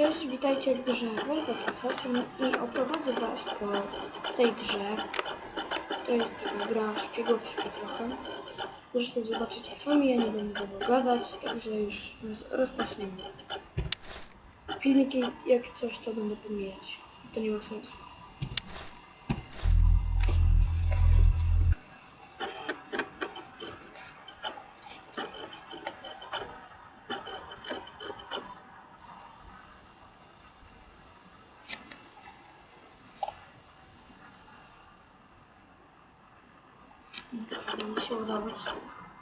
Cześć, witajcie w grze Velvet Assassin i oprowadzę was po tej grze. To jest gra szpiegowska trochę. Zresztą zobaczycie sami, ja nie będę tego gadać, także już roz- rozpoczniemy. Filmiki jak coś to będę pomijać. To nie ma sensu. Będzie mi się udawać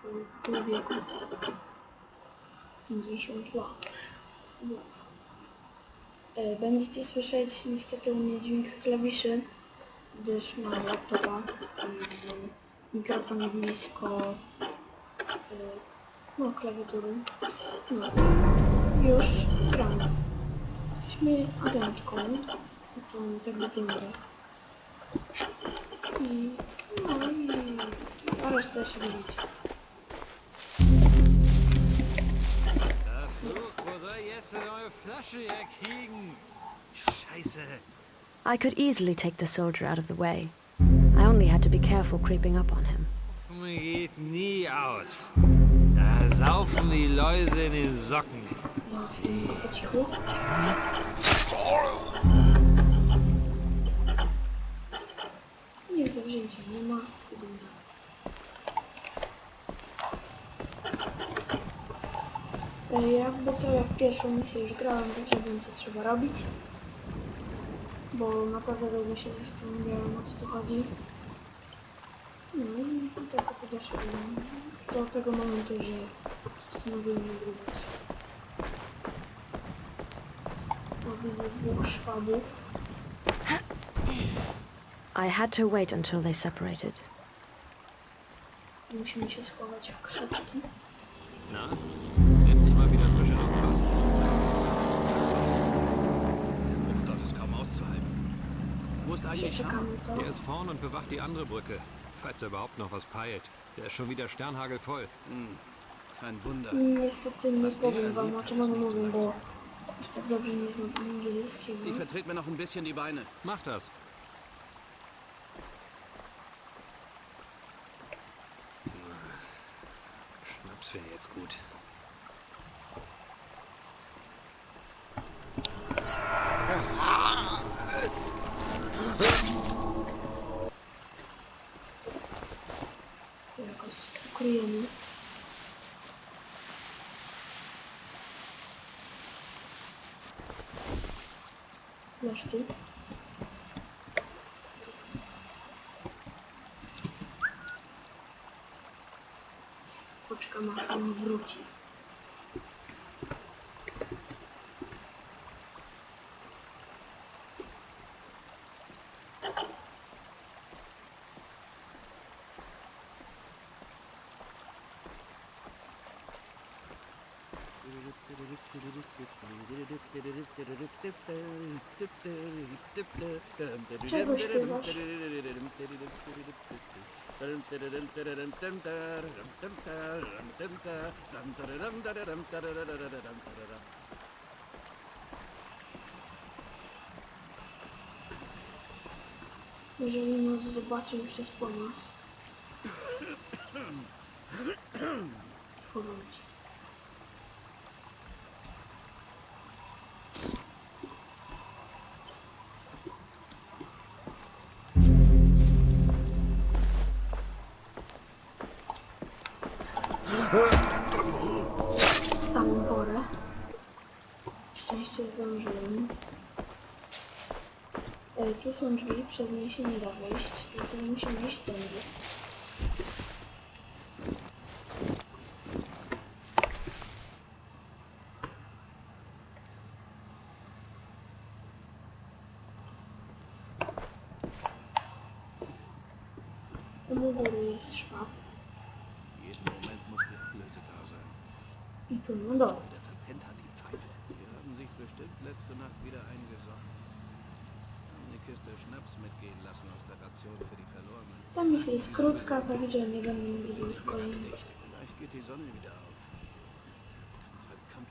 w pół wieku. 50 lat. Uf. E, Będziecie słyszeć niestety u mnie dźwięk klawiszy, gdyż mam laptopa i mikrofon blisko e, no, klawiatury. No. Już gramy. Jesteśmy agentką, to tak wygląda. I no i a resztę się dowiecie. Der Fluch, wo jetzt eine neue Flasche herkriegen? Scheiße. I could easily take the soldier out of the way. I only had to be careful creeping up on him. Hoffen geht nie aus. Da saufen die Läuse in den Socken. Załatwimy go. Nie, do wzięcia nie ma. Jakby co, ja w pierwszą misję już grałem, także wiem co trzeba robić. Bo naprawdę długo się zastanawiałem o co tu chodzi. No i tylko podeszłem do tego momentu, że postanowiłem nagrywać. Bo widzę dwóch szwabów. I had to wait until they separated. Musimy się schować w krzaczki. Na? Się eigentlich to. Der ist vorn und bewacht die andere Brücke. Falls er überhaupt noch was peilt. Der ist schon wieder sternhagelvoll. Kein Wunder. Niestety nie powiem wam o czym one mówią, bo aż tak dobrze nie znam angielskiego. Ich vertrete mir noch ein bisschen die Beine. Mach das. Schnaps wäre jetzt gut. Ukryjemy. Leż tu. Poczekam aż on wróci. Çok hoş bir baş. Jeżeli nas zobaczy, już jest po nas. Wchodzą. Samą porę. Szczęście zdążyłem. E, tu są drzwi, przez nie się nie da wejść, tylko musimy iść tędy. Góry jest szwab i tu na dole. Der verpennt hat die Pfeife. Wir haben sich bestimmt letzte Nacht wieder eingesoffen. Haben eine Kiste Schnaps mitgehen lassen aus der Ration für die Verlorenen. Ta misja jest krótka, także nie będę mówił już kolejnych. Dicht. Vielleicht geht die Sonne wieder auf. Dann verkammt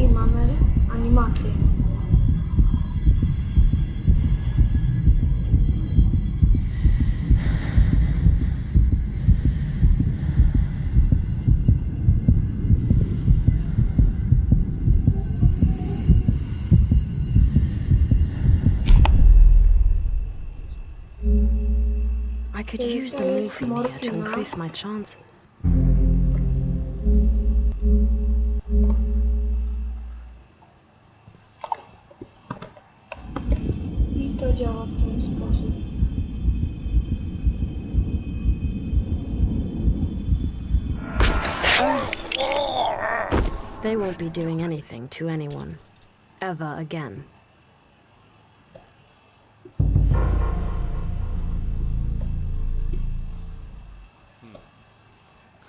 I mamy animację. Could use the morphine here to increase my chances. I. They won't be doing anything to anyone. Ever again.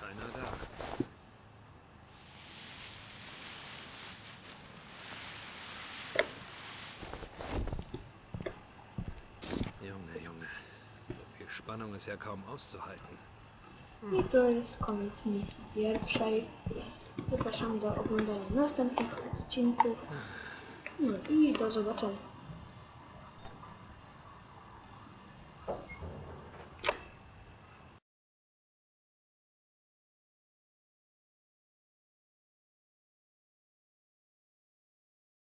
Da. Junge, Junge. So viel Spannung ist ja kaum auszuhalten. I to jest koniec misji pierwszej. Zapraszam do oglądania następnych odcinków. No i do zobaczenia.